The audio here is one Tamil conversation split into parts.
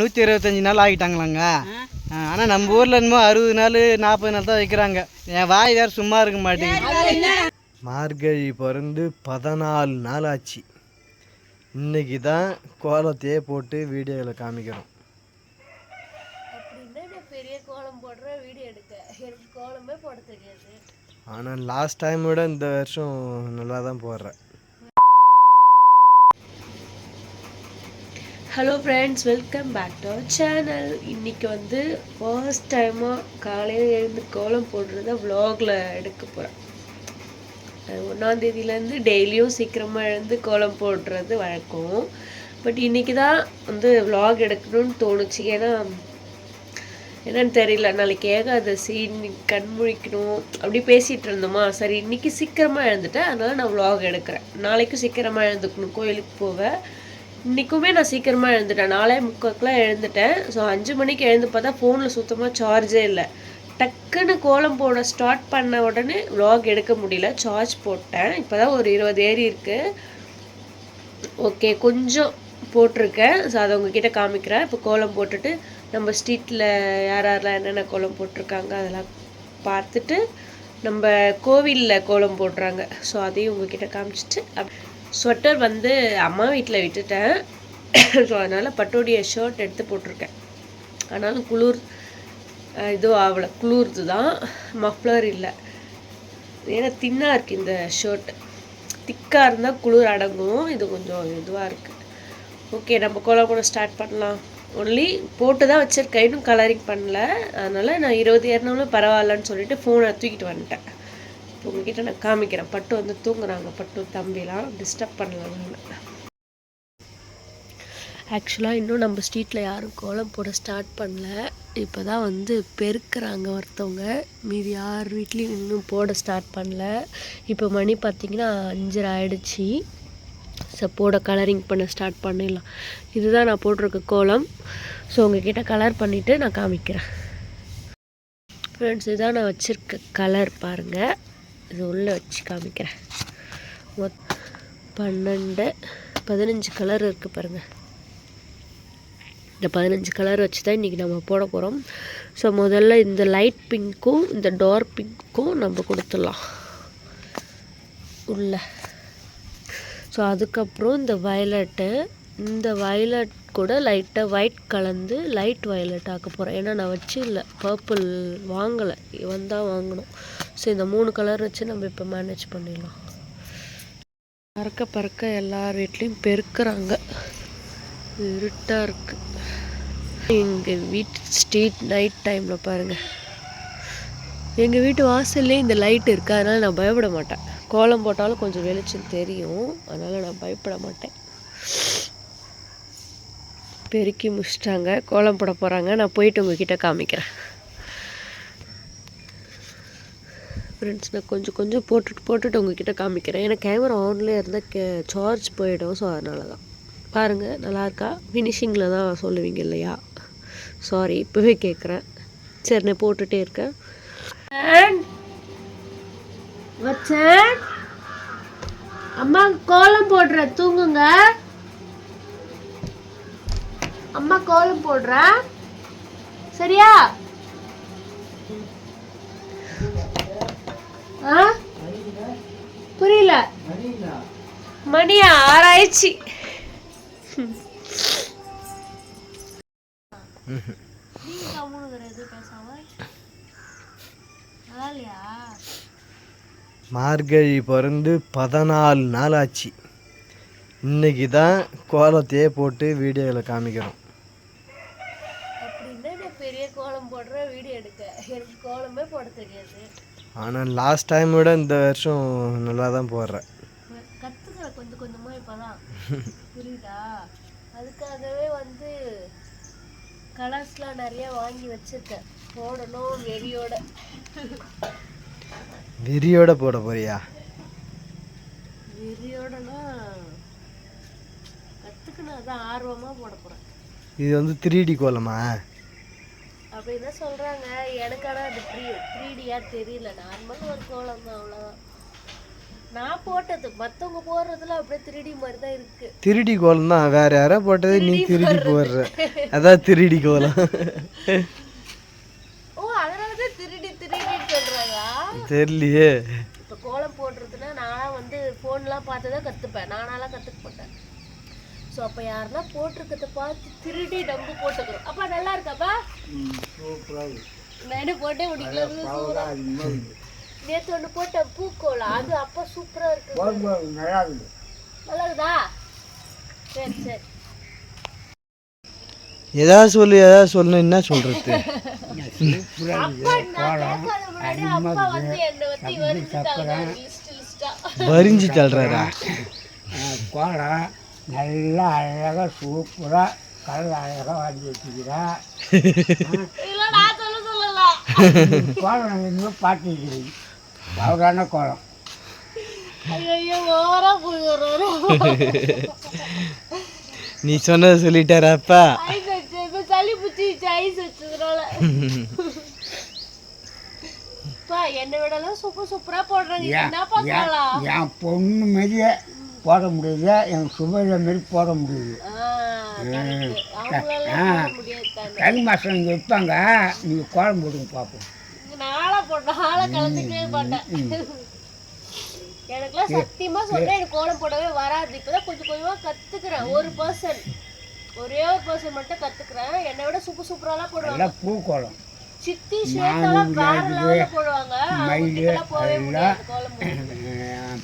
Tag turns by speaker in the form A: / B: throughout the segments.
A: நூற்றி இருபத்தஞ்சி நாள் ஆகிட்டாங்களாங்க. ஆனால் நம்ம ஊரில் என்னமோ அறுபது நாள் நாற்பது நாள் தான் வைக்கிறாங்க. என் வாய் வேறு சும்மா இருக்க மாட்டேங்குது. மார்கழி பிறந்து பதினாலு நாள் ஆச்சு. இன்னைக்கு தான் கோலத்தையே போட்டு வீடியோவில் காமிக்கிறோம்.
B: அப்படின்னா நான் பெரிய கோலம் போடுற வீடியோ எடுக்க. எனக்கு கோலமே போட தெரியாது.
A: ஆனால் லாஸ்ட் டைம் விட இந்த வருஷம் நல்லா தான் போடுறேன்.
B: Hello friends welcome back to our channel இன்றைக்கி வந்து ஃபர்ஸ்ட் டைமாக காலையில் எழுந்து கோலம் போடுறத வ்ளாகில் எடுக்க போகிறேன் ஒன்றாந்தேதியிலேருந்து டெய்லியும் சீக்கிரமாக எழுந்து கோலம் போடுறது வழக்கம். பட் இன்றைக்கி தான் வந்து vlog எடுக்கணும்னு தோணுச்சு. ஏன்னா என்னன்னு தெரியல. நாளைக்கு ஏகாதசி இன்னைக்கு கண் முழிக்கணும். அப்படி பேசிகிட்டு இருந்தோமா? சரி இன்றைக்கி சீக்கிரமாக எழுந்துட்டேன். அதனால் நான் vlog எடுக்கிறேன். நாளைக்கும் சீக்கிரமாக எழுந்துக்கணும். கோயிலுக்கு போவேன். இன்றைக்குமே நான் சீக்கிரமாக எழுந்துட்டேன். நாலே முக்காக்கெலாம் எழுந்துட்டேன். ஸோ அஞ்சு மணிக்கு எழுந்து பார்த்தா ஃபோனில் சுத்தமாக சார்ஜே இல்லை. டக்குன்னு கோலம் போட ஸ்டார்ட் பண்ண உடனே வ்ளாக் எடுக்க முடியல. சார்ஜ் போட்டேன். இப்போ தான் ஒரு இருபது ஏறி இருக்குது ஓகே கொஞ்சம் போட்டிருக்கேன். ஸோ அதை உங்ககிட்ட காமிக்கிறேன். இப்போ கோலம் போட்டுட்டு நம்ம ஸ்ட்ரீட்டில் யார் யாரெல்லாம் என்னென்ன கோலம் போட்டிருக்காங்க அதெல்லாம் பார்த்துட்டு நம்ம கோவிலில் கோலம் போடுறாங்க. ஸோ அதையும் உங்ககிட்ட காமிச்சிட்டு அப் ஸ்வெட்டர் வந்து அம்மா வீட்டில் விட்டுட்டேன். ஸோ அதனால் பட்டோடைய ஷர்ட் எடுத்து போட்டிருக்கேன். ஆனாலும் குளிர் இதோ இதுவும் ஆகலை. குளிர்து தான். மஃப்ளர் இல்லை. ஏன்னா தின்னாக இருக்குது இந்த ஷர்ட் திக்காக இருந்தால் குளிர் அடங்கும். இது கொஞ்சம் இதுவாக இருக்குது ஓகே நம்ம கோலம் கூட ஸ்டார்ட் பண்ணலாம். ஒன்லி போட்டு தான் வச்சுருக்கேன். இன்னும் கலரிங் பண்ணல. அதனால் நான் இருபது ஏறினாலும் பரவாயில்லன்னு சொல்லிட்டு ஃபோனை தூக்கிட்டு வந்துட்டேன். உங்ககிட்ட நான் காமிக்கிறேன். பட்டு வந்து தூங்குறாங்க. பட்டு தம்பிலாம் டிஸ்டர்ப் பண்ணலாம் ஆக்சுவலாக இன்னும் நம்ம ஸ்ட்ரீட்டில் யாரும் கோலம் போட ஸ்டார்ட் பண்ணல. இப்போ தான் வந்து பெருக்கிறாங்க ஒருத்தவங்க. மீதி யார் வீட்லேயும் இன்னும் போட ஸ்டார்ட் பண்ணல. இப்போ மணி பார்த்திங்கன்னா அஞ்சரை ஆயிடுச்சு. ஸோ போட கலரிங் பண்ண ஸ்டார்ட் பண்ணிடலாம். இதுதான் நான் போட்டிருக்க கோலம். ஸோ உங்ககிட்ட கலர் பண்ணிவிட்டு நான் காமிக்கிறேன். ஃப்ரெண்ட்ஸ் இதான் நான் வச்சுருக்க கலர் பாருங்கள் இது உள்ளே வச்சு காமிக்கிறேன். மொத் பன்னெண்டு பதினஞ்சு கலர் இருக்குது பாருங்கள் இந்த பதினஞ்சு கலர் வச்சு தான் இன்றைக்கி நம்ம போட போகிறோம் ஸோ முதல்ல இந்த லைட் பிங்க்கும் இந்த டார்க் பிங்க்கும் நம்ம கொடுத்துடலாம். உள்ள. ஸோ அதுக்கப்புறம் இந்த வயலட்டு இந்த வயலட் கூட லைட்டாக ஒயிட் கலந்து லைட் வயலட் ஆக்க போகிறேன் ஏன்னா நான் வச்சு இல்லை பர்பிள் வாங்கலை. வந்தால் வாங்கணும். ஸோ இந்த மூணு கலர் வச்சு நம்ம இப்போ மேனேஜ் பண்ணிடலாம். பறக்க பறக்க எல்லார் வீட்லேயும் பெருக்கிறாங்க. இருட்டாக இருக்குது எங்கள் வீட்டு ஸ்ட்ரீட் நைட் டைமில் பாருங்கள் எங்கள் வீட்டு வாசல்லே இந்த லைட் இருக்குது அதனால் நான் பயப்பட மாட்டேன். கோலம் போட்டாலும் கொஞ்சம் வெளிச்சம் தெரியும். அதனால் நான் பயப்பட மாட்டேன். பெருக்கி முடிச்சிட்டாங்க. கோலம் போட போகிறாங்க நான் போயிட்டு உங்ககிட்ட காமிக்கிறேன். ஃப்ரெண்ட்ஸ் நான் கொஞ்சம் கொஞ்சம் போட்டுட்டு போட்டுட்டு உங்ககிட்ட காமிக்கிறேன். ஏன்னா கேமரா ஆன்லேயே இருந்தால் கே சார்ஜ் போயிடும். ஸோ அதனால தான் பாருங்கள் நல்லா இருக்கா ஃபினிஷிங்கில் தான் சொல்லுவீங்க இல்லையா? சாரி இப்போவே கேட்குறேன் சரி நான் போட்டுகிட்டே இருக்கேன். வச்சேன் அம்மா கோலம் போடுற. தூங்குங்க. அம்மா கோலம் போடுற. சரியா? ஆ? புரியல. மணி ஆறாயிடுச்சு
A: மார்கழி பிறந்து பதினாலு நாள் ஆச்சு. இன்னைக்கு தான் கோலத்தையே போட்டு வீடியோவில் காமிக்கிறோம்.
B: பெரிய கோலம் போடுற வீடியோ எடுக்க. எனக்கு கோலமே போட தெரியாது.
A: ஆனால் லாஸ்ட் டைம் விட இந்த வருஷம் நல்லா தான் போடுறேன்.
B: கற்றுக்கிறேன் கொஞ்சம் கொஞ்சமாக இப்போதான் புரியுதா? அதுக்காகவே வந்து கலர்ஸ்லாம் நிறைய வாங்கி வச்சிருக்கேன். போடணும் வெறியோட.
A: வெறியோட போட போறியா?
B: வெறியோடனா கற்றுக்கணும் அதான் ஆர்வமாக போட போகிறேன்
A: இது வந்து த்ரீ டி கோலமா?
B: அப்படின்னு தான் சொல்கிறாங்க எனக்கு ஆனால் அது த்ரீ த்ரீ டியாக தெரியல. நார்மல் ஒரு கோலம் தான் அவ்வளோதான் நான் போட்டது மத்தவங்க போடுறதுல அப்படியே திருடி மாதிரி தான் இருக்கு.
A: திருடி கோலம் தான். வேற யாரோ போட்டது நீ திருடி போடுற. அதான் திருடி கோலம்.
B: ஓ அதனாலதான் திருடி திருடின்னு சொல்றாங்களா?
A: தெரியலையே.
B: இப்போ கோலம் போடுறதுன்னா நான்லாம் வந்து ஃபோன்லாம் பார்த்து தான் கற்றுப்பேன் நானாலாம் கற்றுக்க மாட்டேன். ஸோ அப்போ யாருன்னா போட்டிருக்கிறத பார்த்து திருடி நம்ம போட்டுக்கிறோம் அப்பா நல்லா இருக்காப்பா நான் என்ன போட்டே முடிக்கல. நேற்று ஒன்று போட்ட பூக்கோலம் அது அப்போ சூப்பராக இருக்கு. நல்லா இருக்குதா. சரி சரி.
A: ஏதாவது சொல்லு ஏதாவது சொல்லணும் என்ன சொல்றது? வரிஞ்சு தள்ளுறாரா.
C: கோலம் நல்லா அழகாக சூப்பராக கலர் அழகாக வாங்கி வச்சுக்கிறா. கோலம் நாங்கள் இன்னும் பார்த்துக்கிறீங்க அவரான கோலம்.
B: ஐயோ ஓவரா போய் வர்றாரு.
A: நீ சொன்னதை சொல்லிட்டாராப்பா?
B: சளி பிடிச்சிச்சு ஐஸ் வச்சதுனால. என்னை விடலாம் சூப்பர் சூப்பரா போடுறாங்க. கோலம்
C: என் பொண்ணு மாரியே போட முடியல என் சுபையில மாரி போட முடியுது
B: ஆ, முடியாது.
C: தை மாதம் இங்கே வைப்பாங்க நீங்கள் கோலம் போடுங்க பார்ப்போம்
B: இங்க நாளா போட்டேன் நாளா கலந்துக்கவே மாட்டேன். எனக்குலாம் சத்தியமா சொல்றேன் எனக்கு கோலம் போடவே வராது. இப்பதான் கொஞ்சம் கொஞ்சமா கத்துக்கிறேன். ஒரு பர்சன் ஒரே ஒரு பர்சன் மட்டும் கத்துக்கிறேன். என்னை விட சூப்பர் சூப்பராலாம் போடுவாங்க.
C: பூ கோலம்.
B: சித்தி வேற லெவல்ல போடுவாங்க. அவங்க கிட்டலாம் போகவே முடியாது கோலம் போட.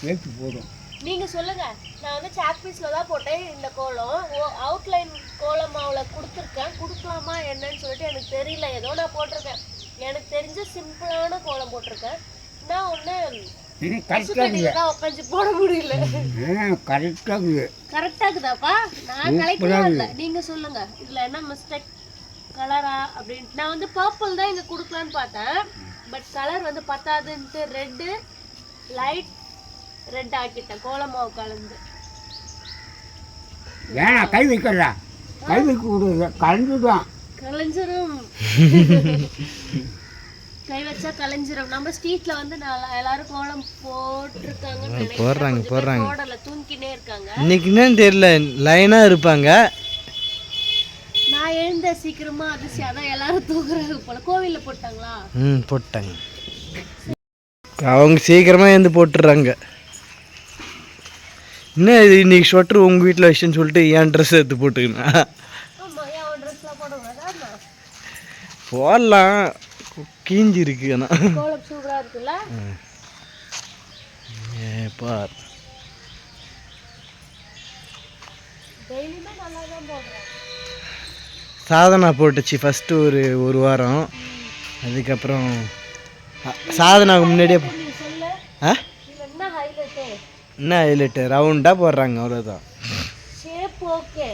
C: பேச்சு போடும்
B: நீங்க சொல்லுங்க. நான் வந்து சாக் பீஸ்ல தான் போட்டேன் இந்த கோலம். அவுட்லைன் கோலம் மாவுல கொடுத்துருக்கேன். கொடுக்கலாமா என்னன்னு சொல்லிட்டு எனக்கு தெரியல. ஏதோ நான் போட்டிருக்கேன். எனக்கு தெரிஞ்ச சிம்பிளான கோலம் போட்டிருக்கேன். நான் தான் உட்காந்து போட முடியல.
C: கரெக்டாக இருக்குது
B: கரெக்டா இருக்குதாப்பா நான் கலைக்கலாம் இல்ல. நீங்க சொல்லுங்க. இதுல என்ன மிஸ்டேக் கலரா அப்படின்ட்டு நான் வந்து பர்பிள் தான் இங்க கொடுக்கலான்னு பார்த்தேன். பட் கலர் வந்து பத்தாதுன்ட்டு ரெட்டு லைட் ரெட் ஆக்கிட்டேன். கோலம் மாவு கலந்து.
C: ஏன்னா கை வைக்கிறா கை வைக்க கூடாது. கலந்துதான்
B: கலைஞ்சிரும். கை வச்சா கலைஞ்சிரும். நம்ம ஸ்ட்ரீட்ல வந்து எல்லாரும் கோலம் போட்டிருக்காங்கன்னு நினைக்கிறேன்.
A: போடுறாங்க, போடுறாங்க.
B: போடல தூங்கினே இருக்காங்க.
A: இன்னைக்கு என்னன்னு தெரியல. லைனா இருப்பாங்க.
B: நான் எழுந்த சீக்கிரமா அதிசயம். அதான் எல்லாரும் தூங்குறாங்க போல. கோவில்ல போட்டாங்களா?
A: ம் போட்டாங்க. அவங்க சீக்கிரமா எழுந்து போட்டுடுறாங்க. என்ன இது இன்னைக்கு ஸ்வெட்டர் உங்க வீட்டில் வச்சுன்னு சொல்லிட்டு ஏன் ட்ரெஸ் எடுத்து போட்டுக்கணும்
B: ஆமா ஏன் ட்ரெஸ்லாம் போட கூடாதா
A: போடலாம். கீஞ்சி இருக்கு ஆனால் பார். சாதனா போட்டுச்சு ஃபஸ்ட்டு ஒரு ஒரு வாரம். அதுக்கப்புறம் சாதனாவுக்கு முன்னாடியே ஆ?
B: என்ன ஹைலைட்டு
A: ரவுண்டாக போடுறாங்க அவ்வளோதான்
B: ஷேப் ஓகே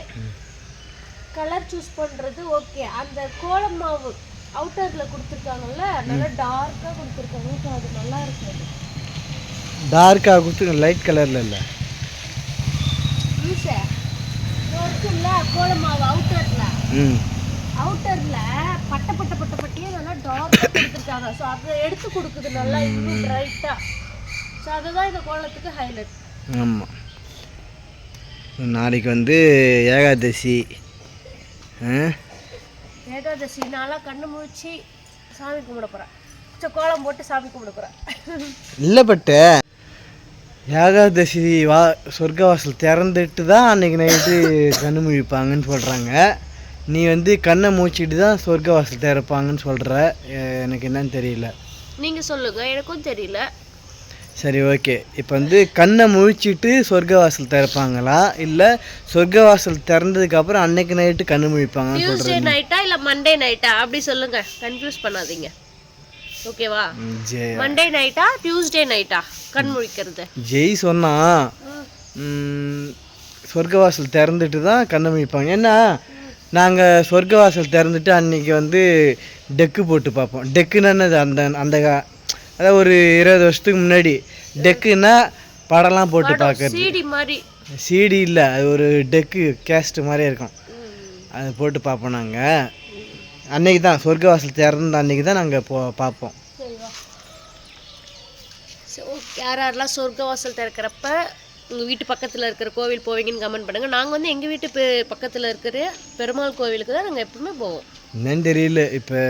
B: கலர் சூஸ் பண்றது ஓகே அந்த கோலம் மாவு அவுட்டர்ல கொடுத்துருக்காங்கல்ல நல்லா டார்க்கா கொடுத்துருக்காங்க. அது நல்லா இருக்கு அது.
A: டார்க்காக கொடுத்து லைட் கலரில் இல்லை.
B: இருக்குல்ல கோலம் மாவு அவுட்டர்ல
A: ம்.
B: அவுட்டர்ல பட்ட பட்ட பட்ட பட்டியே நல்லா டார்க்கா கொடுத்துருக்காங்க. ஸோ அதை எடுத்து கொடுக்குது நல்லா இன்னும் பிரைட்டா ஸோ அதுதான் இந்த கோலத்துக்கு ஹைலைட்
A: ஆமாம் நாளைக்கு வந்து ஏகாதசி. ஆ?
B: ஏகாதசி நாளாக கண்ணு முழிச்சு சாமி கும்பிட போகிறேன் ஸோ கோலம் போட்டு சாமி கும்பிட போகிறேன்
A: இல்லை பட்டு. ஏகாதசி வா சொர்க்கவாசல் திறந்துட்டு தான் அன்னைக்கு நைட்டு கண்ணு முழிப்பாங்கன்னு சொல்கிறாங்க நீ வந்து கண்ணை மூச்சிட்டு தான் சொர்க்கவாசல் திறப்பாங்கன்னு சொல்கிற எனக்கு என்னன்னு தெரியல.
B: நீங்கள் சொல்லுங்க எனக்கும் தெரியல.
A: சரி ஓகே. இப்போ வந்து கண்ணை முழிச்சிட்டு சொர்க்கவாசல் திறப்பாங்களா? இல்லை சொர்க்கவாசல் திறந்ததுக்கப்புறம் அன்னைக்கு நைட்டு கண்ணு முழிப்பாங்கன்னு
B: டியூஸ்டே நைட்டா இல்லை மண்டே நைட்டா அப்படி சொல்லுங்க. கன்ஃபியூஸ் பண்ணாதீங்க. ஓகேவா
A: ஜெய்.
B: மண்டே நைட்டா டியூஸ்டே நைட்டா கண் முழிக்கிறது.
A: ஜெய் சொன்னா சொர்க்கவாசல் திறந்துட்டு தான் கண்ணை முழிப்பாங்க. ஏன்னா நாங்கள் சொர்க்கவாசல் திறந்துட்டு அன்னைக்கு வந்து டெக்கு போட்டு பார்ப்போம். டெக்குன்னா அந்த அந்த அதாவது ஒரு இருபது வருஷத்துக்கு முன்னாடி. டெக்குன்னா படம்லாம் போட்டு பார்க்கறது
B: சிடி மாதிரி.
A: சிடி இல்லை அது ஒரு டெக்கு கேஸ்ட் மாதிரியே இருக்கும். அது போட்டு பார்ப்போம் நாங்கள் அன்னைக்கு தான் சொர்க்கவாசல் திறந்த அன்னைக்கு தான் நாங்கள் போ பார்ப்போம்
B: யார் யாரெல்லாம் சொர்க்க வாசல் திறக்கிறப்ப உங்கள் வீட்டு பக்கத்தில் இருக்கிற கோவில் போவீங்கன்னு கமெண்ட் பண்ணுங்கள் நாங்கள் வந்து எங்கள் வீட்டு பக்கத்தில் இருக்கிற பெருமாள் கோவிலுக்கு தான் நாங்கள் எப்பவுமே போவோம்.
A: என்னன்னு தெரியல இப்போ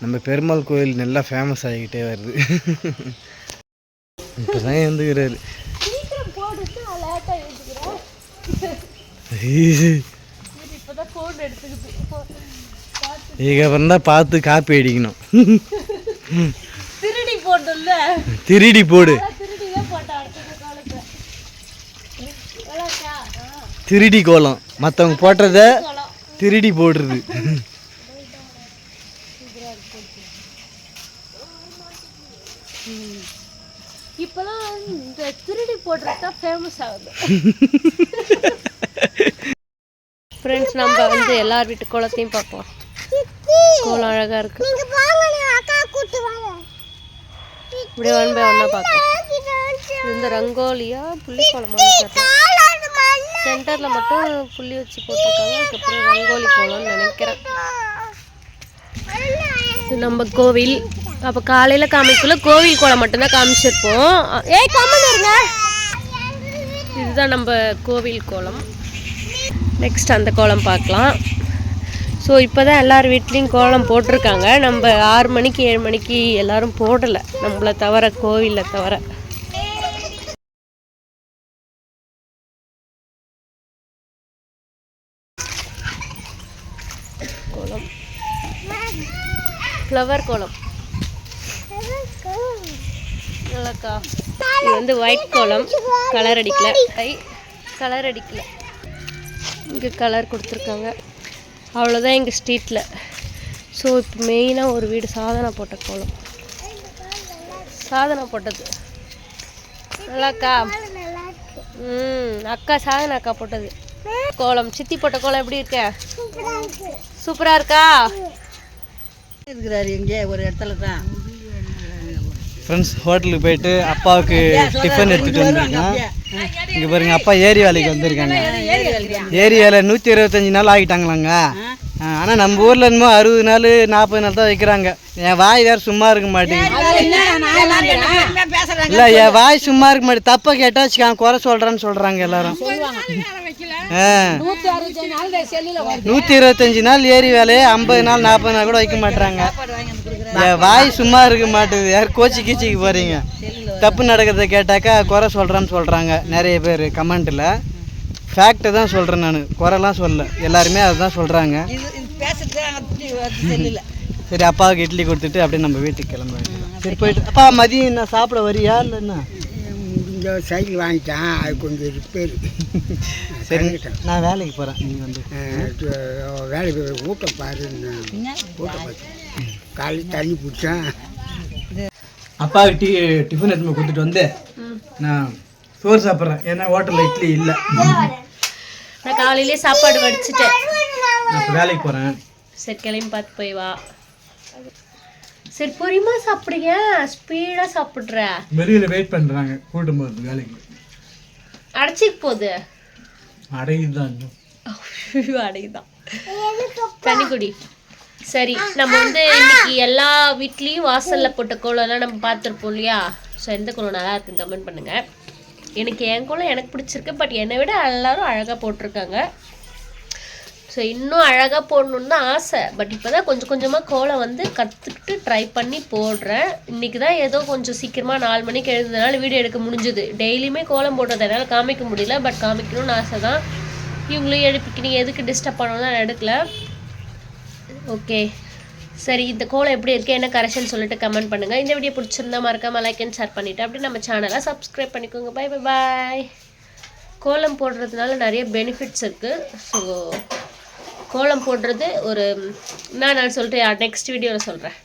A: நம்ம பெருமாள் கோயில் நல்லா ஃபேமஸ் ஆகிக்கிட்டே வருது. இப்போ தான் எழுந்துக்கிறாரு இதுக்கப்புறம் தான் பார்த்து காப்பி அடிக்கணும்.
B: திருடி
A: போடு.
B: திருடி
A: கோலம். மற்றவங்க போட்டத திருடி போடுறது
B: இப்போலாம் இந்த திருடி போடுறது தான் ஃபேமஸ் ஆகுது. ஃப்ரெண்ட்ஸ் நம்ம வந்து எல்லார் வீட்டு கோலத்தையும் பார்ப்போம். கோலம் அழகாக இருக்கு. இப்படி ஒன் பை ஒன்னாக பார்க்கலாம். இந்த ரங்கோலியா புள்ளி கோலமா சென்டரில் மட்டும் புள்ளி வச்சு போட்டிருக்காங்க. அதுக்கப்புறம் ரங்கோலி கோலம்னு நினைக்கிறேன். இது நம்ம கோவில். அப்போ காலையில் காமிக்கல கோவில் கோலம் மட்டும்தான் காமிச்சிருப்போம். ஏய் கம்மன் இருங்க இதுதான் நம்ம கோவில் கோலம். நெக்ஸ்ட் அந்த கோலம் பார்க்கலாம். ஸோ இப்போ தான் எல்லார் வீட்லேயும் கோலம் போட்டிருக்காங்க. நம்ம ஆறு மணிக்கு ஏழு மணிக்கு எல்லாரும் போடலை. நம்மளை தவிர கோவிலில் தவிர. கோலம். ஃப்ளவர் கோலம். நல்லாக்கா. இது வந்து ஒயிட் கோலம். கலர் அடிக்கல. ஐ கலர் அடிக்கல. இங்கே கலர் கொடுத்துருக்காங்க. அவ்வளோதான் எங்கள் ஸ்ட்ரீட்டில் ஸோ இப்போ மெயினாக ஒரு வீடு சாதனை போட்ட கோலம். சாதனை போட்டது. நல்லாக்கா? ம் அக்கா சாதனை அக்கா போட்டது. கோலம். சித்தி போட்ட கோலம் எப்படி இருக்க? சூப்பராக இருக்கா.
D: இருக்கிறாரு எங்கே? ஒரு இடத்துல தான்
A: ஃப்ரெண்ட்ஸ் ஹோட்டலுக்கு போயிட்டு அப்பாவுக்கு டிஃபன் எடுத்துகிட்டு வந்திருக்கேன். இங்கே பாருங்க அப்பா ஏரி வேலைக்கு வந்திருக்காங்க. ஏரி வேலை நூற்றி இருபத்தஞ்சி நாள் ஆகிட்டாங்களாங்க. ஆனால் நம்ம ஊரில் என்னமோ அறுபது நாள் நாற்பது நாள் தான் வைக்கிறாங்க. என் வாய் வேறு சும்மா இருக்க மாட்டேங்குது. இல்லை என் வாய் சும்மா இருக்க மாட்டேன் தப்பை கேட்டால் குறை சொல்கிறேன்னு சொல்கிறாங்க எல்லாரும்.
D: நூற்றி
A: இருபத்தஞ்சி நாள் ஏரி வேலையை ஐம்பது நாள் நாற்பது நாள் கூட வைக்க மாட்டுறாங்க வாய் சும்மா இருக்க மாட்டேங்குது யார் கோச்சி கீச்சிக்கு போகிறீங்க தப்பு நடக்கிறத கேட்டாக்கா குறை சொல்கிறேன்னு சொல்கிறாங்க நிறைய பேர் கமெண்ட்டில் ஃபேக்ட்டை தான் சொல்கிறேன் நான். குறைலாம் சொல்ல எல்லாருமே அதுதான் சொல்கிறாங்க சரி அப்பாவுக்கு இட்லி கொடுத்துட்டு அப்படியே நம்ம வீட்டுக்கு கிளம்ப வேண்டியது சரி போயிட்டு அப்பா மதியம் என்ன சாப்பிட வரியா இல்லை என்ன?
C: இந்த சைக்கிள் வாங்கிட்டேன். அது கொஞ்சம் ரிப்பேர்
A: சரி நான் வேலைக்கு போகிறேன் நீ வந்து.
C: வேலைக்கு ஊட்டம் பாருன்னு. ஊட்டம் பாரு காலையில் தண்ணி பிடிச்சேன்
A: அப்பாவுக்கு டீ டிஃபன் எடுத்து கொடுத்துட்டு வந்து நான் சோறு சாப்பிட்றேன். ஏன்னா ஹோட்டலில் இட்லி இல்லை.
B: நான் காலையிலே சாப்பாடு வடிச்சிட்டேன்.
A: நான் இப்போ வேலைக்கு போகிறேன்
B: சரி கிளம்பி பார்த்து போய் வா. சரி பொரியமா சாப்பிடுங்க? ஸ்பீடாக சாப்பிட்ற.
A: வெளியில் வெயிட் பண்ணுறாங்க கூட்டு போகிறது வேலைக்கு.
B: அடைச்சிக்கு போகுது.
A: அடையுது தான் இன்னும்
B: அடையுதான் தண்ணி குடி. சரி நம்ம வந்து இன்னைக்கு எல்லா வீட்லேயும் வாசல்ல போட்ட கோலம்லாம் நம்ம பார்த்துருப்போம் இல்லையா? ஸோ எந்த கோலம் நல்லா இருக்குன்னு கமெண்ட் பண்ணுங்க. எனக்கு என் கோலம் எனக்கு பிடிச்சிருக்கு பட் என்னை விட எல்லாரும் அழகாக போட்டிருக்காங்க. ஸோ இன்னும் அழகாக போடணுன்னு தான் ஆசை. பட் இப்போ தான் கொஞ்சம் கொஞ்சமாக கோலம் வந்து கற்றுக்கிட்டு ட்ரை பண்ணி போடுறேன். இன்றைக்கி தான் ஏதோ கொஞ்சம் சீக்கிரமாக நாலு மணிக்கு எழுந்ததுனால வீடியோ எடுக்க முடிஞ்சுது. டெய்லியுமே கோலம் போடுறது என்னால் காமிக்க முடியல பட் காமிக்கணும்னு ஆசை தான் இவங்களையும் எழுப்பிக்கினி எதுக்கு டிஸ்டர்ப் பண்ணணும் நான் எடுக்கல. ஓகே சரி இந்த கோலம் எப்படி இருக்குது என்ன கரெக்ஷன் சொல்லிட்டு கமெண்ட் பண்ணுங்கள் இந்த வீடியோ பிடிச்சிருந்தா மறக்காமல் லைக் அண்ட் ஷேர் பண்ணிவிட்டு அப்படி நம்ம சேனலை சப்ஸ்கிரைப் பண்ணிக்கோங்க. பை பை பாய் கோலம் போடுறதுனால நிறைய பெனிஃபிட்ஸ் இருக்குது ஸோ கோலம் போடுறது ஒரு நான் நான் சொல்லிட்டு நெக்ஸ்ட் வீடியோவில் சொல்கிறேன்